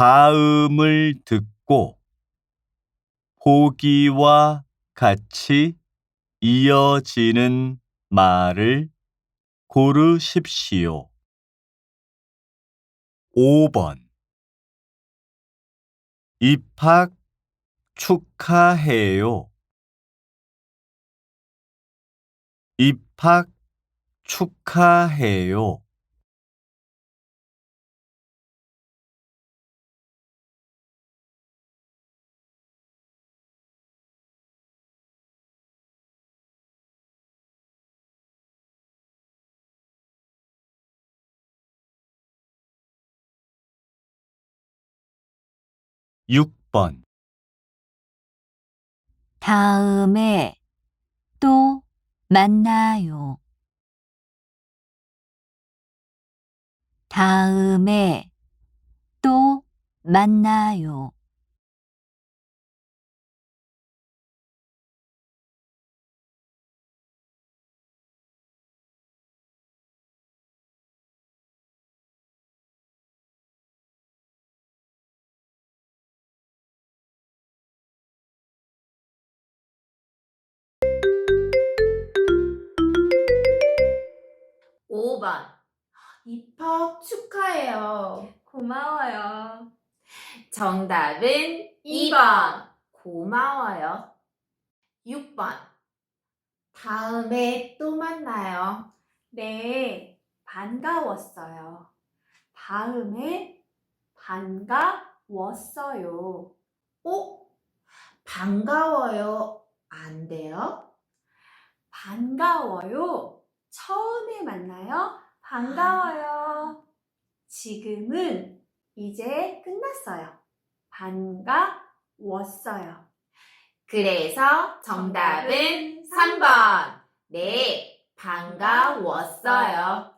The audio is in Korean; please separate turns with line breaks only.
다음을 듣고 보기와 같이 이어지는 말을 고르십시오. 5번 입학 축하해요. 입학 축하해요. 6번
다음에 또 만나요. 다음에 또 만나요.
5번. 입학 축하해요.
고마워요.
정답은 2번. 고마워요. 6번. 다음에 또 만나요.
네, 반가웠어요. 다음에 반가웠어요.
오, 반가워요. 안 돼요?
반가워요. 처음에 만나요. 반가워요. 지금은 이제 끝났어요. 반가웠어요.
그래서 정답은 3번. 네, 반가웠어요.